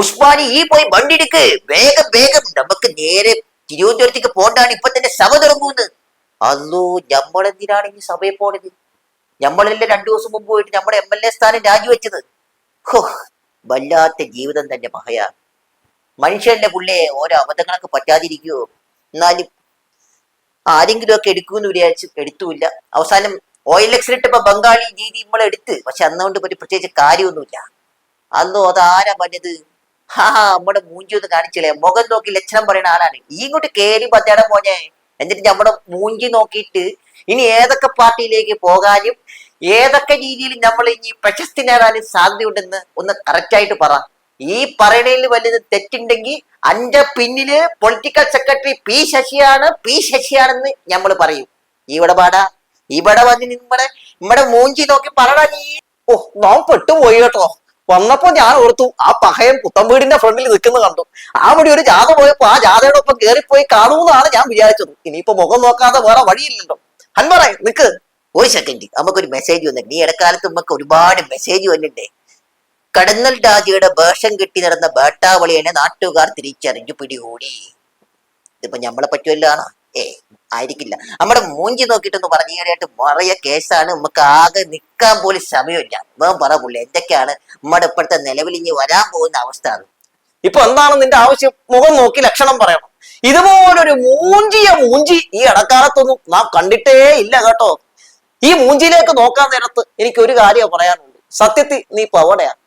ഉസ്മാനി ഈ പോയി വണ്ടി എടുക്ക് വേഗം വേഗം. നമുക്ക് നേരെ തിരുവനന്തപുരത്തേക്ക് പോണ്ടാണ്. ഇപ്പൊ തന്നെ സഭ തുടങ്ങുന്നത് അല്ലോ നമ്മളെന്തിനാണ് ഈ സഭയിൽ പോണത്? നമ്മളല്ലേ രണ്ടു ദിവസം മുമ്പ് പോയിട്ട് നമ്മുടെ എം എൽ എ സ്ഥാനം രാജിവെച്ചത്? വല്ലാത്ത ജീവിതം തന്നെ മഹയ. മനുഷ്യന്റെ പുള്ളിയെ ഓരോ അബദ്ധങ്ങളൊക്കെ പറ്റാതിരിക്കുവോ എന്നാലും ആരെങ്കിലും ഒക്കെ എടുക്കുമെന്ന് വിചാരിച്ചു എടുത്തുമില്ല അവസാനം ഓയിൽ എക്സിലിട്ട് ഇപ്പൊ ബംഗാളി രീതി നമ്മളെടുത്ത് പക്ഷെ അന്നുകൊണ്ട് പറ്റി പ്രത്യേകിച്ച് കാര്യമൊന്നുമില്ല. അന്നോ അതാരാ പറഞ്ഞത്? ഹാ നമ്മുടെ മൂഞ്ചി ഒന്ന് കാണിച്ചില്ലേ? മുഖം നോക്കി ലക്ഷണം പറയുന്ന ആളാണ്. ഈ ഇങ്ങോട്ട് കേറി പത്തേടം പോഞ്ഞെ എന്നിട്ട് നമ്മുടെ മൂഞ്ചി നോക്കിയിട്ട് ഇനി ഏതൊക്കെ പാർട്ടിയിലേക്ക് പോകാനും ഏതൊക്കെ രീതിയിൽ നമ്മൾ ഇനി പ്രശസ്തി നേടാനും സാധ്യതയുണ്ടെന്ന് ഒന്ന് കറക്റ്റ് ആയിട്ട് പറ. ഈ പറയണയിൽ വലുത് തെറ്റുണ്ടെങ്കിൽ അന്റെ പിന്നിൽ പൊളിറ്റിക്കൽ സെക്രട്ടറി പി ശശിയാണ് പി ശശിയാണെന്ന് നമ്മൾ പറയും. ഇവിടെ പാടാ ഇവിടെ വന്ന് നമ്മുടെ നമ്മുടെ മൂഞ്ചി നോക്കി പറടാ നീ. ഓ നാം പെട്ടുപോയി കേട്ടോ. വന്നപ്പോ ഞാൻ ഓർത്തു ആ പഹയൻ പുത്തംവീടിന്റെ ഫ്രണ്ടിൽ നിൽക്കുന്ന കണ്ടു. ആ വഴി ഒരു ജാഥ പോയപ്പോ ആ ജാഥയുടെ ഒപ്പം കയറിപ്പോയി കാണുമെന്നാണ് ഞാൻ വിചാരിച്ചത്. ഇനിയിപ്പോ മുഖം നോക്കാതെ വേറെ വഴിയില്ലല്ലോ. ഹൻമറ നിക്ക് ഒരു സെക്കൻഡ് നമുക്കൊരു മെസ്സേജ് വന്നിട്ടുണ്ട് നീ ഇടക്കാലത്ത് നമുക്ക് ഒരുപാട് മെസ്സേജ് വന്നിട്ടേ. കടന്നൽ രാജയുടെ വേഷം കെട്ടി നടന്ന വേട്ടാവളിയെ നാട്ടുകാർ തിരിച്ചറിഞ്ഞു പിടികൂടി. ഇതിപ്പോ നമ്മളെ പറ്റുമല്ലാണ് ഏ ആയിരിക്കില്ല. നമ്മുടെ മൂഞ്ചി നോക്കിയിട്ടൊന്ന് പറഞ്ഞു ഈയിടെയായിട്ട് മറയ കേസാണ് നമുക്ക് ആകെ നിൽക്കാൻ പോലും സമയമില്ല. വേം പറ പുള്ളി എന്തൊക്കെയാണ് നമ്മുടെ ഇപ്പോഴത്തെ നിലവിൽ ഇനി വരാൻ പോകുന്ന അവസ്ഥ അത്? ഇപ്പൊ എന്താണ് നിന്റെ ആവശ്യം? മുഖം നോക്കി ലക്ഷണം പറയണം. ഇതുപോലൊരു മൂഞ്ചിയ മൂഞ്ചി ഈ ഇടക്കാലത്തൊന്നും നാം കണ്ടിട്ടേ ഇല്ല കേട്ടോ. ഈ മൂഞ്ചിയിലേക്ക് നോക്കാൻ നേരത്ത് എനിക്ക് ഒരു കാര്യം പറയാനുണ്ട് സത്യത്തിൽ നീ പവടയാണ്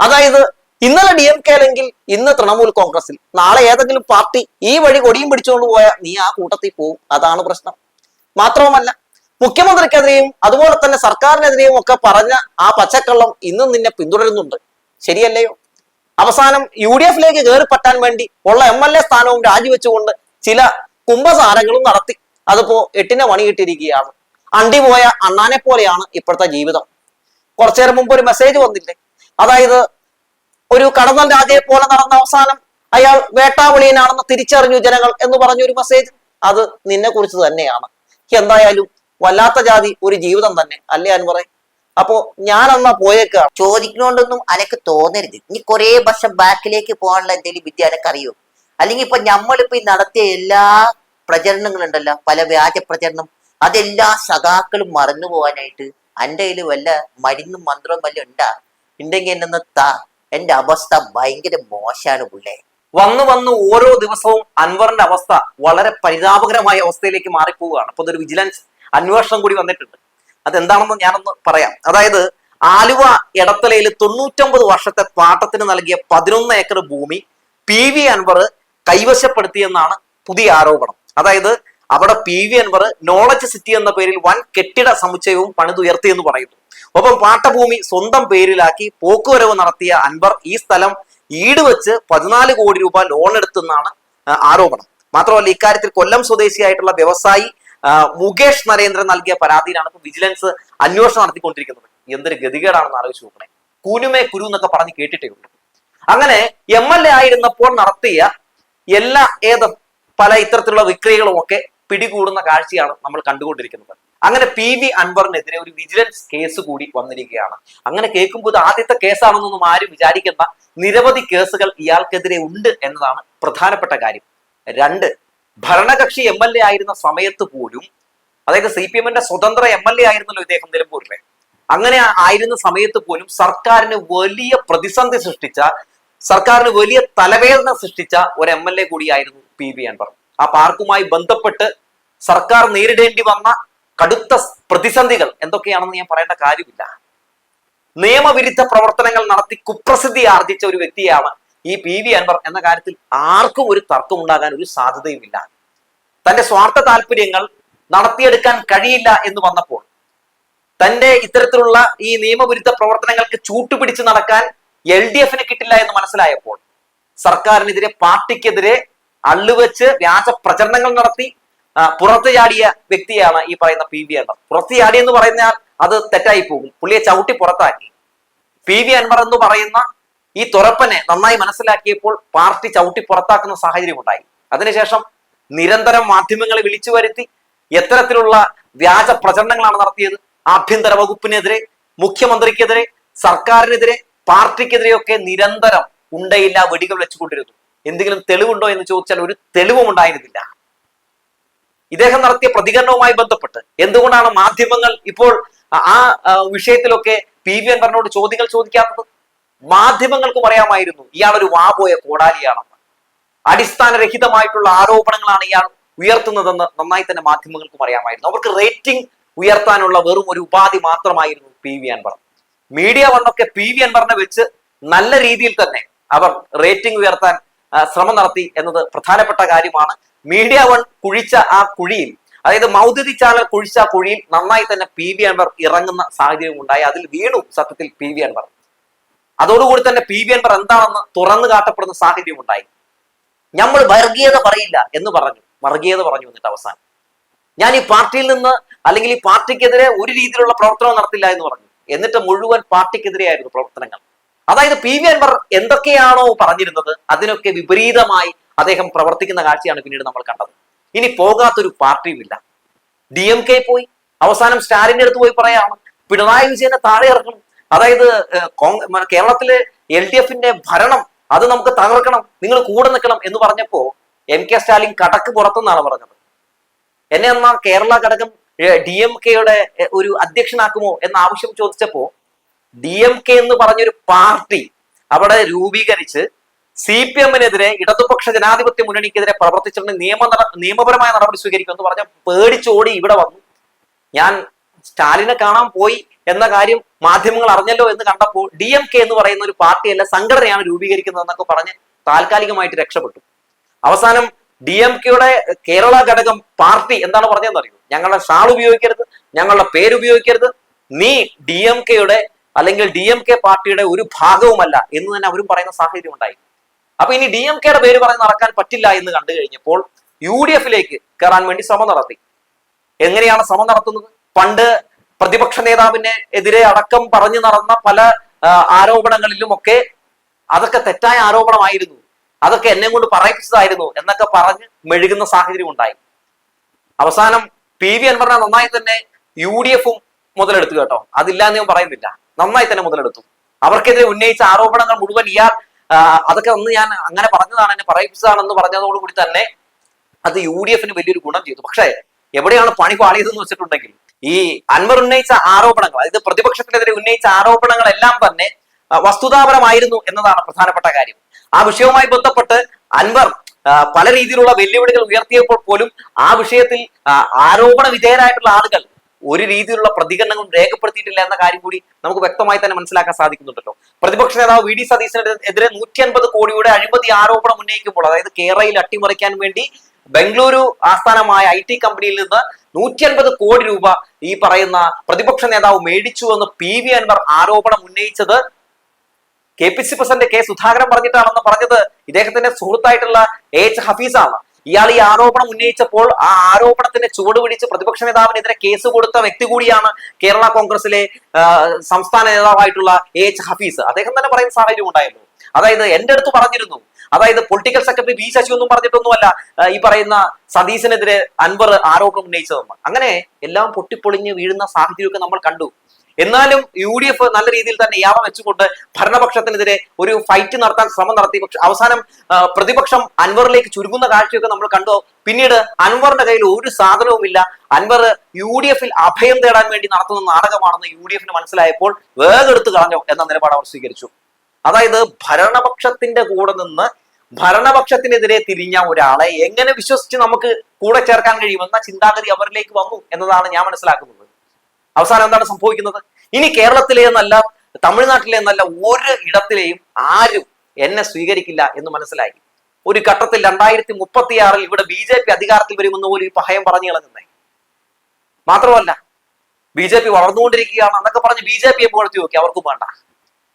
അതായത് ഇന്നലെ ഡി എം കെ അല്ലെങ്കിൽ ഇന്ന് തൃണമൂൽ കോൺഗ്രസിൽ നാളെ ഏതെങ്കിലും പാർട്ടി ഈ വഴി കൊടിയും പിടിച്ചുകൊണ്ട് പോയാൽ നീ ആ കൂട്ടത്തിൽ പോവും. അതാണ് പ്രശ്നം. മാത്രവുമല്ല മുഖ്യമന്ത്രിക്കെതിരെയും അതുപോലെ തന്നെ സർക്കാരിനെതിരെയും ഒക്കെ പറഞ്ഞ ആ പച്ചക്കള്ളം ഇന്നും നിന്നെ പിന്തുടരുന്നുണ്ട്. ശരിയല്ലയോ? അവസാനം യു ഡി എഫിലേക്ക് കയറി പറ്റാൻ വേണ്ടി ഉള്ള എം എൽ എ സ്ഥാനവും രാജിവെച്ചുകൊണ്ട് ചില കുംഭസാരങ്ങളും നടത്തി. അതിപ്പോ എട്ടിനെ മണി കിട്ടിയിരിക്കുകയാണ് അണ്ടി പോയ അണ്ണാനെ പോലെയാണ് ഇപ്പോഴത്തെ ജീവിതം. കുറച്ചേരം മുമ്പ് ഒരു മെസ്സേജ് വന്നില്ലേ? അതായത് ഒരു കടന്നൽ രാജയെ പോലെ നടന്ന അവസാനം അയാൾ വേട്ടാവളിയനാണെന്ന് തിരിച്ചറിഞ്ഞു ജനങ്ങൾ എന്ന് പറഞ്ഞ ഒരു മെസ്സേജ് അത് നിന്നെ കുറിച്ച് തന്നെയാണ്. എന്തായാലും വല്ലാത്ത ജാതി ഒരു ജീവിതം തന്നെ അല്ലേ അൻവറെ? അപ്പോ ഞാൻ അന്നാ പോയേക്കാണ്. ചോദിക്കണോണ്ടൊന്നും അനക്ക് തോന്നരുത്. ഇനി കുറെ വർഷം ബാക്കിലേക്ക് പോകാനുള്ള എന്തെങ്കിലും വിദ്യ അനക്ക് അറിയോ അല്ലെങ്കിൽ ഇപ്പൊ നമ്മളിപ്പോ ഈ നടത്തിയ എല്ലാ പ്രചരണങ്ങളുണ്ടല്ലോ പല വ്യാജ പ്രചരണം അതെല്ലാ സഖാക്കളും മറന്നു പോകാനായിട്ട് അന്റെ കയ്യിൽ വല്ല മരുന്നും മന്ത്രവും വല്ല ഉണ്ടാ? ഉണ്ടെങ്കിൽ എന്നെ താ. എന്റെ അവസ്ഥ ഭയങ്കര മോശമാണ് പുള്ളേ. വന്ന് വന്ന് ഓരോ ദിവസവും അൻവറിന്റെ അവസ്ഥ വളരെ പരിതാപകരമായ അവസ്ഥയിലേക്ക് മാറിപ്പോവുകയാണ്. അപ്പൊ ഇതൊരു വിജിലൻസ് അന്വേഷണം കൂടി വന്നിട്ടുണ്ട്. അതെന്താണെന്ന് ഞാനൊന്ന് പറയാം. അതായത് ആലുവ എടത്തലയിൽ തൊണ്ണൂറ്റൊമ്പത് വർഷത്തെ പാട്ടത്തിന് നൽകിയ പതിനൊന്ന് ഏക്കർ ഭൂമി പി വി അൻവർ കൈവശപ്പെടുത്തിയെന്നാണ് പുതിയ ആരോപണം. അതായത് അവിടെ P V Anvar knowledge city എന്ന പേരിൽ വൻ കെട്ടിട സമുച്ചയവും പണിതുയർത്തിയെന്ന് പറയുന്നു. ഒപ്പം പാട്ടഭൂമി സ്വന്തം പേരിലാക്കി പോക്കുവരവ് നടത്തിയ അൻവർ ഈ സ്ഥലം ഈട് വെച്ച് പതിനാല് കോടി രൂപ ലോൺ എടുത്തെന്നാണ് ആരോപണം. മാത്രമല്ല ഇക്കാര്യത്തിൽ കൊല്ലം സ്വദേശിയായിട്ടുള്ള വ്യവസായി മുകേഷ് നരേന്ദ്രൻ നൽകിയ പരാതിയിലാണ് ഇപ്പൊ വിജിലൻസ് അന്വേഷണം നടത്തിക്കൊണ്ടിരിക്കുന്നത്. എന്തൊരു ഗതികേടാണെന്ന് ആലോചിച്ച് നോക്കണേ. കുനുമേ കുരു എന്നൊക്കെ പറഞ്ഞ് കേട്ടിട്ടേ ഉള്ളൂ. അങ്ങനെ എം എൽ എ ആയിരുന്നപ്പോൾ നടത്തിയ എല്ലാ ഏത് പല ഇത്തരത്തിലുള്ള വിക്രിയകളും ഒക്കെ പിടികൂടുന്ന കാഴ്ചയാണ് നമ്മൾ കണ്ടുകൊണ്ടിരിക്കുന്നത്. അങ്ങനെ പി വി അൻവറിനെതിരെ ഒരു വിജിലൻസ് കേസ് കൂടി വന്നിരിക്കുകയാണ്. അങ്ങനെ കേൾക്കുമ്പോൾ ഇത് ആദ്യത്തെ കേസാണെന്നൊന്നും ആരും വിചാരിക്കേണ്ട. നിരവധി കേസുകൾ ഇയാൾക്കെതിരെ ഉണ്ട് എന്നതാണ് പ്രധാനപ്പെട്ട കാര്യം. രണ്ട് ഭരണകക്ഷി എം എൽ എ ആയിരുന്ന സമയത്ത് പോലും അതായത് സി പി എമ്മിന്റെ സ്വതന്ത്ര എം എൽ എ ആയിരുന്നല്ലോ ഇദ്ദേഹം നിലമ്പൂരിലെ. അങ്ങനെ ആയിരുന്ന സമയത്ത് പോലും സർക്കാരിന് വലിയ പ്രതിസന്ധി സൃഷ്ടിച്ച സർക്കാരിന് വലിയ തലവേദന സൃഷ്ടിച്ച ഒരു എം എൽ എ കൂടിയായിരുന്നു പി വി അൻവർ. ആ പാർക്കുമായി ബന്ധപ്പെട്ട് സർക്കാർ നേരിടേണ്ടി വന്ന കടുത്ത പ്രതിസന്ധികൾ എന്തൊക്കെയാണെന്ന് ഞാൻ പറയേണ്ട കാര്യമില്ല. നിയമവിരുദ്ധ പ്രവർത്തനങ്ങൾ നടത്തി കുപ്രസിദ്ധി ആർജിച്ച ഒരു വ്യക്തിയാണ് ഈ പി വി അൻവർ എന്ന കാര്യത്തിൽ ആർക്കും ഒരു തർക്കം ഉണ്ടാകാൻ ഒരു സാധ്യതയുമില്ല. തന്റെ സ്വാർത്ഥ താല്പര്യങ്ങൾ നടത്തിയെടുക്കാൻ കഴിയില്ല എന്ന് വന്നപ്പോൾ തന്റെ ഇത്തരത്തിലുള്ള ഈ നിയമവിരുദ്ധ പ്രവർത്തനങ്ങൾക്ക് ചൂട്ടുപിടിച്ച് നടക്കാൻ എൽ ഡി എഫിന് കിട്ടില്ല എന്ന് മനസ്സിലായപ്പോൾ സർക്കാരിനെതിരെ പാർട്ടിക്കെതിരെ അള്ളുവെച്ച് വ്യാജ പ്രചരണങ്ങൾ നടത്തി പുറത്തു ചാടിയ വ്യക്തിയാണ് ഈ പറയുന്ന പി വി അൻവർ. പുറത്ത് ചാടി എന്ന് പറഞ്ഞാൽ അത് തെറ്റായി പോകും. പുള്ളിയെ ചവിട്ടി പുറത്താക്കി. പി വി അൻവർ എന്ന് പറയുന്ന ഈ തുറപ്പനെ നന്നായി മനസ്സിലാക്കിയപ്പോൾ പാർട്ടി ചവിട്ടി പുറത്താക്കുന്ന സാഹചര്യം ഉണ്ടായി. അതിനുശേഷം നിരന്തരം മാധ്യമങ്ങളെ വിളിച്ചു വരുത്തി എത്തരത്തിലുള്ള വ്യാജ പ്രചരണങ്ങളാണ് നടത്തിയത്. ആഭ്യന്തര വകുപ്പിനെതിരെ മുഖ്യമന്ത്രിക്കെതിരെ സർക്കാരിനെതിരെ പാർട്ടിക്കെതിരെയൊക്കെ നിരന്തരം ഉണ്ടയില്ല വെടികൾ വെച്ചുകൊണ്ടിരുന്നു. എന്തെങ്കിലും തെളിവുണ്ടോ എന്ന് ചോദിച്ചാൽ ഒരു തെളിവും ഉണ്ടായിരുന്നില്ല. ഇദ്ദേഹം നടത്തിയ പ്രതികരണവുമായി ബന്ധപ്പെട്ട് എന്തുകൊണ്ടാണ് മാധ്യമങ്ങൾ ഇപ്പോൾ ആ വിഷയത്തിലൊക്കെ പി വി അൻവറിനോട് ചോദ്യങ്ങൾ ചോദിക്കാത്തത്? മാധ്യമങ്ങൾക്കും അറിയാമായിരുന്നു ഇയാളൊരു വാപോയ കോടാലിയാണെന്ന്. അടിസ്ഥാനരഹിതമായിട്ടുള്ള ആരോപണങ്ങളാണ് ഇയാൾ ഉയർത്തുന്നതെന്ന് നന്നായി തന്നെ മാധ്യമങ്ങൾക്കും അറിയാമായിരുന്നു അവർക്ക് റേറ്റിംഗ് ഉയർത്താനുള്ള വെറും ഒരു ഉപാധി മാത്രമായിരുന്നു പി വി അൻവർ. മീഡിയ വണ്ണൊക്കെ പി വി അൻവറിനെ വെച്ച് നല്ല രീതിയിൽ തന്നെ അവർ റേറ്റിംഗ് ഉയർത്താൻ ശ്രമം നടത്തി എന്നത് പ്രധാനപ്പെട്ട കാര്യമാണ്. മീഡിയ വൺ കുഴിച്ച ആ കുഴിയിൽ അതായത് മൗദ്യുതി ചാനൽ കുഴിച്ച കുഴിയിൽ നന്നായി തന്നെ പി വി അൻവർ ഇറങ്ങുന്ന സാഹചര്യം ഉണ്ടായി. അതിൽ വീണു സത്യത്തിൽ പി വി അൻവർ. അതോടുകൂടി തന്നെ പി വി അൻവർ എന്താണെന്ന് തുറന്നു കാട്ടപ്പെടുന്ന സാഹചര്യം ഉണ്ടായി. നമ്മൾ വർഗീയത പറയില്ല എന്ന് പറഞ്ഞു. വർഗീയത പറഞ്ഞു എന്നിട്ട് അവസാനം. ഞാൻ ഈ പാർട്ടിയിൽ നിന്ന് അല്ലെങ്കിൽ ഈ പാർട്ടിക്കെതിരെ ഒരു രീതിയിലുള്ള പ്രവർത്തനം നടത്തില്ല എന്ന് പറഞ്ഞു. എന്നിട്ട് മുഴുവൻ പാർട്ടിക്കെതിരെയായിരുന്നു പ്രവർത്തനങ്ങൾ. അതായത് പി വി അൻവർ എന്തൊക്കെയാണോ പറഞ്ഞിരുന്നത് അതിനൊക്കെ വിപരീതമായി അദ്ദേഹം പ്രവർത്തിക്കുന്ന കാഴ്ചയാണ് പിന്നീട് നമ്മൾ കണ്ടത്. ഇനി പോകാത്തൊരു പാർട്ടിയുമില്ല. ഡി എം കെ പോയി. അവസാനം സ്റ്റാലിന്റെ അടുത്ത് പോയി പറയാണ് പിണറായി വിജയനെ താഴെ ഇറക്കണം. അതായത് കേരളത്തിലെ എൽ ഡി എഫിന്റെ ഭരണം അത് നമുക്ക് തകർക്കണം. നിങ്ങൾ കൂടെ നിൽക്കണം. എന്ന് പറഞ്ഞപ്പോ എം കെ സ്റ്റാലിൻ കടക്ക് പുറത്തുനിന്നാണ് പറഞ്ഞത്. എന്നെ എന്നാ കേരള ഘടകം ഡി എം കെയുടെ ഒരു അധ്യക്ഷനാക്കുമോ എന്ന ആവശ്യം ചോദിച്ചപ്പോ ഡി എം കെ എന്ന് പറഞ്ഞൊരു പാർട്ടി അവിടെ രൂപീകരിച്ച് സി പി എമ്മിനെതിരെ ഇടതുപക്ഷ ജനാധിപത്യ മുന്നണിക്കെതിരെ പ്രവർത്തിച്ചിട്ടുണ്ട് നിയമ നിയമപരമായ നടപടി സ്വീകരിക്കുമെന്ന് പറഞ്ഞ പേടിച്ചോടി ഇവിടെ വന്നു. ഞാൻ സ്റ്റാലിനെ കാണാൻ പോയി എന്ന കാര്യം മാധ്യമങ്ങൾ അറിഞ്ഞല്ലോ എന്ന് കണ്ടപ്പോൾ ഡി എം കെ എന്ന് പറയുന്ന ഒരു പാർട്ടിയല്ല സംഘടനയാണ് രൂപീകരിക്കുന്നതെന്നൊക്കെ പറഞ്ഞ് താൽക്കാലികമായിട്ട് രക്ഷപ്പെട്ടു. അവസാനം ഡി എം കെയുടെ കേരള ഘടകം പാർട്ടി എന്താണ് പറഞ്ഞതെന്ന് അറിയൂ? ഞങ്ങളുടെ ഷാൾ ഉപയോഗിക്കരുത് ഞങ്ങളുടെ പേര് ഉപയോഗിക്കരുത്. നീ ഡി എം കെയുടെ അല്ലെങ്കിൽ ഡി എം കെ പാർട്ടിയുടെ ഒരു ഭാഗവുമല്ല എന്ന് തന്നെ അവരും പറയുന്ന സാഹചര്യം ഉണ്ടായി. അപ്പൊ ഇനി ഡി എം കെയുടെ പേര് പറഞ്ഞ് നടക്കാൻ പറ്റില്ല എന്ന് കണ്ടു കഴിഞ്ഞപ്പോൾ യു ഡി എഫിലേക്ക് കയറാൻ വേണ്ടി ശ്രമം നടത്തി. എങ്ങനെയാണ് ശ്രമം നടത്തുന്നത്? പണ്ട് പ്രതിപക്ഷ നേതാവിനെ എതിരെ അടക്കം പറഞ്ഞു നടന്ന പല ആരോപണങ്ങളിലും ഒക്കെ അതൊക്കെ തെറ്റായ ആരോപണമായിരുന്നു. അതൊക്കെ എന്നെ കൊണ്ട് പറയിപ്പിച്ചതായിരുന്നു എന്നൊക്കെ പറഞ്ഞ് മെഴുകുന്ന സാഹചര്യം ഉണ്ടായി. അവസാനം പി വി അൻവറിനെ നന്നായി തന്നെ യു ഡി എഫും മുതലെടുത്തു കേട്ടോ. അതില്ല എന്ന് ഞാൻ പറയുന്നില്ല. നന്നായി തന്നെ മുതലെടുത്തു. അവർക്കെതിരെ ഉന്നയിച്ച ആരോപണങ്ങൾ മുഴുവൻ ഇയാൾ അതൊക്കെ ഒന്ന് ഞാൻ അങ്ങനെ പറഞ്ഞതാണ് എന്നെ പറയിപ്പിച്ചതാണെന്ന് പറഞ്ഞതോടുകൂടി തന്നെ അത് യു ഡി എഫിന് വലിയൊരു ഗുണം ചെയ്തു. പക്ഷേ എവിടെയാണ് പണി പാളിയതെന്ന് വെച്ചിട്ടുണ്ടെങ്കിൽ ഈ അൻവർ ഉന്നയിച്ച ആരോപണങ്ങൾ അതായത് പ്രതിപക്ഷത്തിനെതിരെ ഉന്നയിച്ച ആരോപണങ്ങളെല്ലാം തന്നെ വസ്തുതാപരമായിരുന്നു എന്നതാണ് പ്രധാനപ്പെട്ട കാര്യം. ആ വിഷയവുമായി ബന്ധപ്പെട്ട് അൻവർ പല രീതിയിലുള്ള വെല്ലുവിളികൾ ഉയർത്തിയപ്പോൾ പോലും ആ വിഷയത്തിൽ ആരോപണ വിധേയരായിട്ടുള്ള ആളുകൾ ഒരു രീതിയിലുള്ള പ്രതികരണങ്ങളും രേഖപ്പെടുത്തിയിട്ടില്ല എന്ന കാര്യം കൂടി നമുക്ക് വ്യക്തമായി തന്നെ മനസ്സിലാക്കാൻ സാധിക്കുന്നുണ്ടല്ലോ. പ്രതിപക്ഷ നേതാവ് വി. ഡി. സതീശനെതിരെ നൂറ്റി അൻപത് കോടിയുടെ അഴിമതി ആരോപണം ഉന്നയിക്കുമ്പോൾ അതായത് കേരളയിൽ അട്ടിമറിക്കാൻ വേണ്ടി ബംഗളൂരു ആസ്ഥാനമായ ഐ ടി കമ്പനിയിൽ നിന്ന് നൂറ്റി അൻപത് കോടി രൂപ ഈ പറയുന്ന പ്രതിപക്ഷ നേതാവ് മേടിച്ചു എന്ന് പി. വി. അൻവർ ആരോപണം ഉന്നയിച്ചത് K. P. C. President K. Sudhakaran പറഞ്ഞിട്ടാണെന്ന് പറഞ്ഞത് ഇദ്ദേഹത്തിന്റെ സുഹൃത്തായിട്ടുള്ള എ. എച്ച്. ഹഫീസാണ്. ഇയാൾ ഈ ആരോപണം ഉന്നയിച്ചപ്പോൾ ആ ആരോപണത്തിന്റെ ചുവട് പിടിച്ച് പ്രതിപക്ഷ നേതാവിനെതിരെ കേസ് കൊടുത്ത വ്യക്തി കൂടിയാണ് കേരള കോൺഗ്രസിലെ സംസ്ഥാന നേതാവായിട്ടുള്ള എ എച്ച് ഹഫീസ്. അദ്ദേഹം തന്നെ പറയുന്ന സാഹചര്യം ഉണ്ടായിരുന്നു. അതായത് എന്റെ അടുത്ത് പറഞ്ഞിരുന്നു. അതായത് പൊളിറ്റിക്കൽ സെക്രട്ടറി ബി ശശി ഒന്നും പറഞ്ഞിട്ടൊന്നുമല്ല ഈ പറയുന്ന സതീശനെതിരെ അൻവർ ആരോപണം ഉന്നയിച്ചതെന്ന്. അങ്ങനെ എല്ലാം പൊട്ടിപ്പൊളിഞ്ഞ് വീഴുന്ന സാഹചര്യമൊക്കെ നമ്മൾ കണ്ടു. എന്നാലും യു ഡി എഫ് നല്ല രീതിയിൽ തന്നെ യാമം വെച്ചുകൊണ്ട് ഭരണപക്ഷത്തിനെതിരെ ഒരു ഫൈറ്റ് നടത്താൻ ശ്രമം നടത്തി. പക്ഷെ അവസാനം പ്രതിപക്ഷം അൻവറിലേക്ക് ചുരുങ്ങുന്ന കാഴ്ചയൊക്കെ നമ്മൾ കണ്ടു. പിന്നീട് അൻവറിന്റെ കയ്യിൽ ഒരു സാധനവുമില്ല. അൻവർ യു ഡി എഫിൽ അഭയം തേടാൻ വേണ്ടി നടത്തുന്ന നാടകമാണെന്ന് യു ഡി എഫിന് മനസ്സിലായപ്പോൾ വേഗെടുത്ത് കളഞ്ഞു എന്ന നിലപാട് അവർ സ്വീകരിച്ചു. അതായത് ഭരണപക്ഷത്തിന്റെ കൂടെ നിന്ന് ഭരണപക്ഷത്തിനെതിരെ തിരിഞ്ഞ ഒരാളെ എങ്ങനെ വിശ്വസിച്ച് നമുക്ക് കൂടെ ചേർക്കാൻ കഴിയുമെന്ന ചിന്താഗതി അവരിലേക്ക് വന്നു എന്നതാണ് ഞാൻ മനസ്സിലാക്കുന്നത്. അവസാനം എന്താണ് സംഭവിക്കുന്നത്? ഇനി കേരളത്തിലെ എന്നല്ല തമിഴ്നാട്ടിലെ എന്നല്ല ഒരു ഇടത്തിലെയും ആരും എന്നെ സ്വീകരിക്കില്ല എന്ന് മനസ്സിലായി. ഒരു ഘട്ടത്തിൽ രണ്ടായിരത്തി മുപ്പത്തിയാറിൽ ഇവിടെ ബി ജെ പി അധികാരത്തിൽ വരുമെന്ന് പോലും ഈ പഹയം പറഞ്ഞു കളഞ്ഞേ മാത്രമല്ല ബി ജെ പി വളർന്നുകൊണ്ടിരിക്കുകയാണ് എന്നൊക്കെ പറഞ്ഞ് ബി ജെ പിയെ പുകഴ്ത്തി നോക്കി. അവർക്കും വേണ്ട.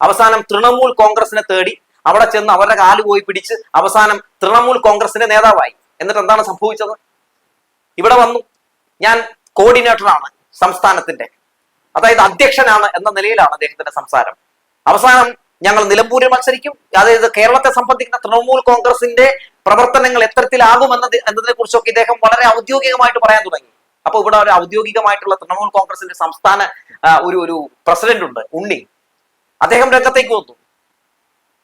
അവസാനം തൃണമൂൽ കോൺഗ്രസിനെ തേടി അവിടെ ചെന്ന് അവരുടെ കാൽ പോയി പിടിച്ച് അവസാനം തൃണമൂൽ കോൺഗ്രസിന്റെ നേതാവായി. എന്നിട്ട് എന്താണ് സംഭവിച്ചത്? ഇവിടെ വന്നു. ഞാൻ കോർഡിനേറ്ററാണ്. സംസ്ഥാനത്തിന്റെ അതായത് അധ്യക്ഷനാണ് എന്ന നിലയിലാണ് അദ്ദേഹത്തിന്റെ സംസാരം. അവസാനം ഞങ്ങൾ നിലമ്പൂരിൽ മത്സരിക്കും. അതായത് കേരളത്തെ സംബന്ധിക്കുന്ന തൃണമൂൽ കോൺഗ്രസിന്റെ പ്രവർത്തനങ്ങൾ എത്തരത്തിലാകുമെന്നത് എന്നതിനെ കുറിച്ചൊക്കെ ഇദ്ദേഹം വളരെ ഔദ്യോഗികമായിട്ട് പറയാൻ തുടങ്ങി. അപ്പൊ ഇവിടെ ഒരു ഔദ്യോഗികമായിട്ടുള്ള തൃണമൂൽ കോൺഗ്രസിന്റെ സംസ്ഥാന ഒരു ഒരു പ്രസിഡന്റ് ഉണ്ട് ഉണ്ണി. അദ്ദേഹം രംഗത്തേക്ക് വന്നു.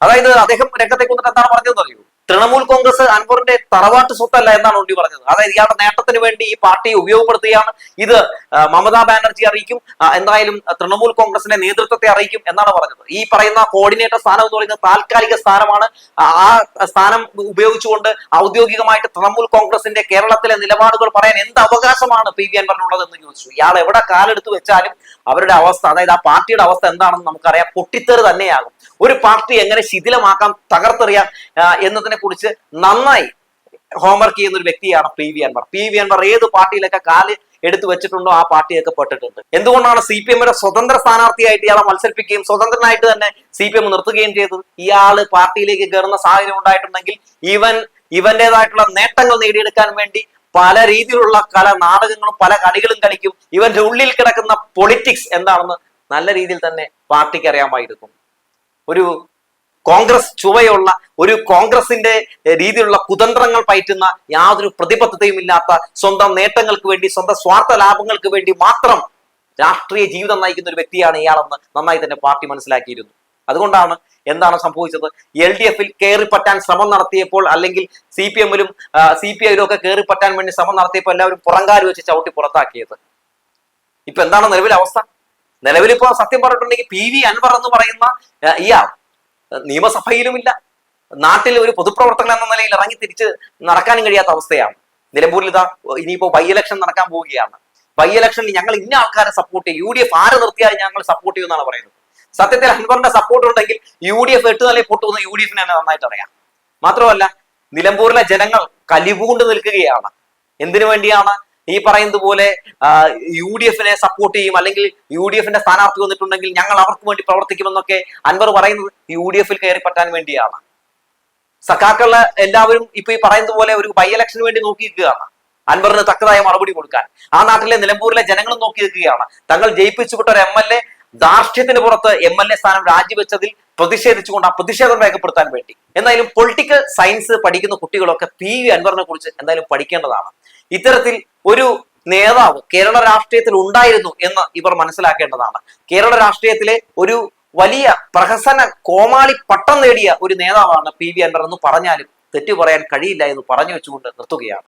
അതായത് അദ്ദേഹം രംഗത്തേക്ക് വന്നിട്ട് എന്താണ് പറഞ്ഞതെന്ന് അറിയൂ? തൃണമൂൽ കോൺഗ്രസ് അൻവറിന്റെ തറവാട്ട് സ്വത്തല്ല എന്നാണ് ഉണ്ണി പറഞ്ഞത്. അതായത് ഇയാളുടെ നേട്ടത്തിന് വേണ്ടി ഈ പാർട്ടിയെ ഉപയോഗപ്പെടുത്തുകയാണ്. ഇത് മമതാ ബാനർജി അറിയിക്കും. എന്തായാലും തൃണമൂൽ കോൺഗ്രസിന്റെ നേതൃത്വത്തെ അറിയിക്കും എന്നാണ് പറഞ്ഞത്. ഈ പറയുന്ന കോർഡിനേറ്റർ സ്ഥാനം എന്ന് പറയുന്നത് താൽക്കാലിക സ്ഥാനമാണ്. ആ സ്ഥാനം ഉപയോഗിച്ചുകൊണ്ട് ഔദ്യോഗികമായിട്ട് തൃണമൂൽ കോൺഗ്രസിന്റെ കേരളത്തിലെ നിലപാടുകൾ പറയാൻ എന്ത് അവകാശമാണ് പി വി അൻവറിനുള്ളത് എന്ന് ചോദിച്ചു. ഇയാൾ എവിടെ കാലെടുത്ത് വെച്ചാലും അവരുടെ അവസ്ഥ അതായത് ആ പാർട്ടിയുടെ അവസ്ഥ എന്താണെന്ന് നമുക്കറിയാം. പൊട്ടിത്തെറി തന്നെയാകും. ഒരു പാർട്ടി എങ്ങനെ ശിഥിലമാക്കാം തകർത്തെറിയാം എന്നതിനെ കുറിച്ച് നന്നായി ഹോംവർക്ക് ചെയ്യുന്ന ഒരു വ്യക്തിയാണ് P V Anvar. P V Anvar ഏത് പാർട്ടിയിലൊക്കെ കാൽ എടുത്തു വെച്ചിട്ടുണ്ടോ ആ പാർട്ടിയൊക്കെ പെട്ടിട്ടുണ്ട്. എന്തുകൊണ്ടാണ് സി പി എമ്മിന്റെ സ്വതന്ത്ര സ്ഥാനാർത്ഥിയായിട്ട് ഇയാളെ മത്സരിപ്പിക്കുകയും സ്വതന്ത്രനായിട്ട് തന്നെ സി പി എം നിർത്തുകയും ചെയ്തത്? ഇയാൾ പാർട്ടിയിലേക്ക് കയറുന്ന സാഹചര്യം ഉണ്ടായിട്ടുണ്ടെങ്കിൽ ഇവൻ ഇവന്റേതായിട്ടുള്ള നേട്ടങ്ങൾ നേടിയെടുക്കാൻ വേണ്ടി പല രീതിയിലുള്ള കല നാടകങ്ങളും പല കളികളും കളിക്കും. ഇവന്റെ ഉള്ളിൽ കിടക്കുന്ന പൊളിറ്റിക്സ് എന്താണെന്ന് നല്ല രീതിയിൽ തന്നെ പാർട്ടിക്ക് അറിയാമായിരുന്നു ഒരു കോൺഗ്രസ് ചുവയുള്ള ഒരു കോൺഗ്രസിന്റെ രീതിയിലുള്ള കുതന്ത്രങ്ങൾ പയറ്റുന്ന യാതൊരു പ്രതിബദ്ധതയും ഇല്ലാത്ത സ്വന്തം നേട്ടങ്ങൾക്ക് വേണ്ടി സ്വന്തം സ്വാർത്ഥ ലാഭങ്ങൾക്ക് വേണ്ടി മാത്രം രാഷ്ട്രീയ ജീവിതം നയിക്കുന്ന ഒരു വ്യക്തിയാണ് ഇയാളെന്ന് നന്നായി തന്നെ പാർട്ടി മനസ്സിലാക്കിയിരുന്നു. അതുകൊണ്ടാണ് എന്താണ് സംഭവിച്ചത്? എൽ ഡി എഫിൽ കയറിപ്പറ്റാൻ ശ്രമം നടത്തിയപ്പോൾ അല്ലെങ്കിൽ സി പി എമ്മിലും സി പി ഐയിലും ഒക്കെ കയറിപ്പറ്റാൻ വേണ്ടി ശ്രമം നടത്തിയപ്പോൾ എല്ലാവരും പുറങ്കാൽ വെച്ച് ചവിട്ടി പുറത്താക്കിയത്. ഇപ്പൊ എന്താണ് നിലവിലെ അവസ്ഥ? നിലവിലിപ്പോ സത്യം പറഞ്ഞിട്ടുണ്ടെങ്കിൽ പി വി അൻവർ എന്ന് പറയുന്ന ഇയാൾ നിയമസഭയിലുമില്ല. നാട്ടിൽ ഒരു പൊതുപ്രവർത്തകൻ എന്ന നിലയിൽ ഇറങ്ങി തിരിച്ച് നടക്കാനും കഴിയാത്ത അവസ്ഥയാണ്. നിലമ്പൂരിൽ ഇതാ ഇനിയിപ്പോ ബൈ ഇലക്ഷൻ നടക്കാൻ പോവുകയാണ്. ബൈ ഇലക്ഷനിൽ ഞങ്ങൾ ഇന്ന ആൾക്കാരെ സപ്പോർട്ട് ചെയ്യും. യു ഡി എഫ് ആര് നിർത്തിയാലും ഞങ്ങൾ സപ്പോർട്ട് ചെയ്യുമെന്നാണ് പറയുന്നത്. സത്യത്തിൽ അൻവറിന്റെ സപ്പോർട്ട് ഉണ്ടെങ്കിൽ യു ഡി എഫ് എട്ട് നിലയിൽ പൊട്ടുമെന്ന് യു ഡി എഫിനെ നന്നായിട്ട് അറിയാം. മാത്രമല്ല നിലമ്പൂരിലെ ജനങ്ങൾ കലിപൂണ്ട് നിൽക്കുകയാണ്. എന്തിനു വേണ്ടിയാണ് ഈ പറയുന്നത് പോലെ യു ഡി എഫിനെ സപ്പോർട്ട് ചെയ്യും അല്ലെങ്കിൽ യു ഡി എഫിന്റെ സ്ഥാനാർത്ഥി വന്നിട്ടുണ്ടെങ്കിൽ ഞങ്ങൾ അവർക്ക് വേണ്ടി പ്രവർത്തിക്കുമെന്നൊക്കെ അൻവർ പറയുന്നത് യു ഡി എഫിൽ കയറി പറ്റാൻ വേണ്ടിയാണ്. സഖാക്കൾ എല്ലാവരും ഇപ്പൊ ഈ പറയുന്നത് പോലെ ഒരു ബൈ ഇലക്ഷന് വേണ്ടി നോക്കി നിൽക്കുകയാണ് അൻവറിന് തക്കതായ മറുപടി കൊടുക്കാൻ. ആ നാട്ടിലെ നിലമ്പൂരിലെ ജനങ്ങളും നോക്കി നിൽക്കുകയാണ്. തങ്ങൾ ജയിപ്പിച്ചുവിട്ട ഒരു എം എൽ എ ധാർഷ്ട്യത്തിന് പുറത്ത് എം എൽ എ സ്ഥാനം രാജിവെച്ചതിൽ പ്രതിഷേധിച്ചുകൊണ്ട് ആ പ്രതിഷേധം രേഖപ്പെടുത്താൻ വേണ്ടി. എന്തായാലും പൊളിറ്റിക്കൽ സയൻസ് പഠിക്കുന്ന കുട്ടികളൊക്കെ പി വി അൻവറിനെ കുറിച്ച് എന്തായാലും പഠിക്കേണ്ടതാണ്. ഇത്തരത്തിൽ ഒരു നേതാവ് കേരള രാഷ്ട്രീയത്തിൽ ഉണ്ടായിരുന്നു എന്ന് ഇവർ മനസ്സിലാക്കേണ്ടതാണ്. കേരള രാഷ്ട്രീയത്തിലെ ഒരു വലിയ പ്രഹസന കോമാളി പട്ടം നേടിയ ഒരു നേതാവാണ് പി വി അൻവർ എന്ന് പറഞ്ഞാലും തെറ്റു പറയാൻ കഴിയില്ല എന്ന് പറഞ്ഞു വെച്ചുകൊണ്ട് നിർത്തുകയാണ്.